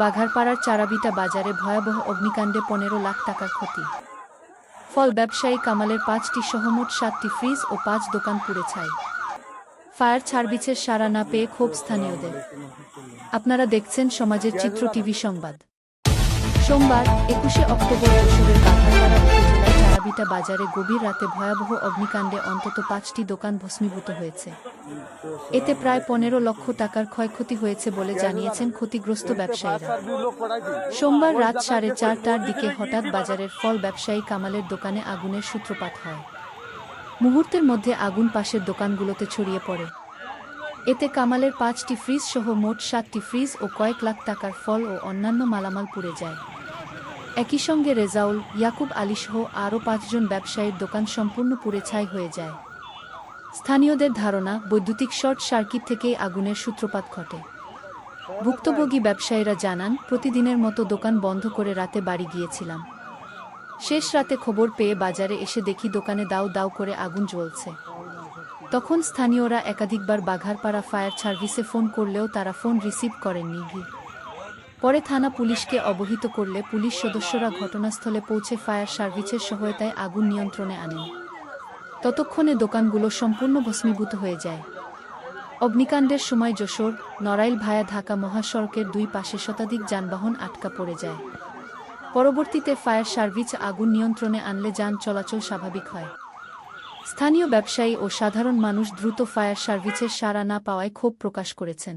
বাঘারপাড়ার চারাবিটা বাজারে ভয়াবহ অগ্নিকাণ্ডে পনেরো লাখ টাকার ক্ষতি। ফল ব্যবসায়ী কামালের পাঁচটি সহমোট সাতটি ফ্রিজ ও পাঁচ দোকান পুড়ে ছাই। ফায়ার সার্ভিসের সাড়া না পেয়ে ক্ষোভ স্থানীয়দের। আপনারা দেখছেন সমাজের চিত্র টিভি সংবাদ। সোমবার, একুশে অক্টোবর বাঘারপাড়া চারাবিটা বাজারে গভীর রাতে ভয়াবহ অগ্নিকাণ্ডে অন্তত পাঁচটি দোকান ভস্মীভূত হয়েছে। এতে প্রায় পনেরো লক্ষ টাকার ক্ষয়ক্ষতি হয়েছে বলে জানিয়েছেন ক্ষতিগ্রস্ত ব্যবসায়ীরা। সোমবার রাত সাড়ে চারটার দিকে হঠাৎ বাজারের ফল ব্যবসায়ী কামালের দোকানে আগুনের সূত্রপাত হয়। মুহূর্তের মধ্যে আগুন পাশের দোকানগুলোতে ছড়িয়ে পড়ে। এতে কামালের পাঁচটি ফ্রিজ সহ মোট সাতটি ফ্রিজ ও কয়েক লাখ টাকার ফল ও অন্যান্য মালামাল পুড়ে যায়। একই সঙ্গে রেজাউল, ইয়াকুব আলী সহ আরও পাঁচজন ব্যবসায়ীর দোকান সম্পূর্ণ পুড়ে ছাই হয়ে যায়। স্থানীয়দের ধারণা, বৈদ্যুতিক শর্ট সার্কিট থেকেই আগুনের সূত্রপাত ঘটে। ভুক্তভোগী ব্যবসায়ীরা জানান, প্রতিদিনের মতো দোকান বন্ধ করে রাতে বাড়ি গিয়েছিলাম। শেষ রাতে খবর পেয়ে বাজারে এসে দেখি দোকানে দাও দাও করে আগুন জ্বলছে। তখন স্থানীয়রা একাধিকবার বাঘারপাড়া ফায়ার সার্ভিসে ফোন করলেও তারা ফোন রিসিভ করেননি। পরে থানা পুলিশকে অবহিত করলে পুলিশ সদস্যরা ঘটনাস্থলে পৌঁছে ফায়ার সার্ভিসের সহায়তায় আগুন নিয়ন্ত্রণে আনেন। ততক্ষণে দোকানগুলো সম্পূর্ণ ভস্মীভূত হয়ে যায়। অগ্নিকাণ্ডের সময় যশোর, নড়াইল ভায়া ঢাকা মহাসড়কের দুই পাশে শতাধিক যানবাহন আটকা পড়ে যায়। পরবর্তীতে ফায়ার সার্ভিস আগুন নিয়ন্ত্রণে আনলে যান চলাচল স্বাভাবিক হয়। স্থানীয় ব্যবসায়ী ও সাধারণ মানুষ দ্রুত ফায়ার সার্ভিসের সাড়া না পাওয়ায় ক্ষোভ প্রকাশ করেছেন।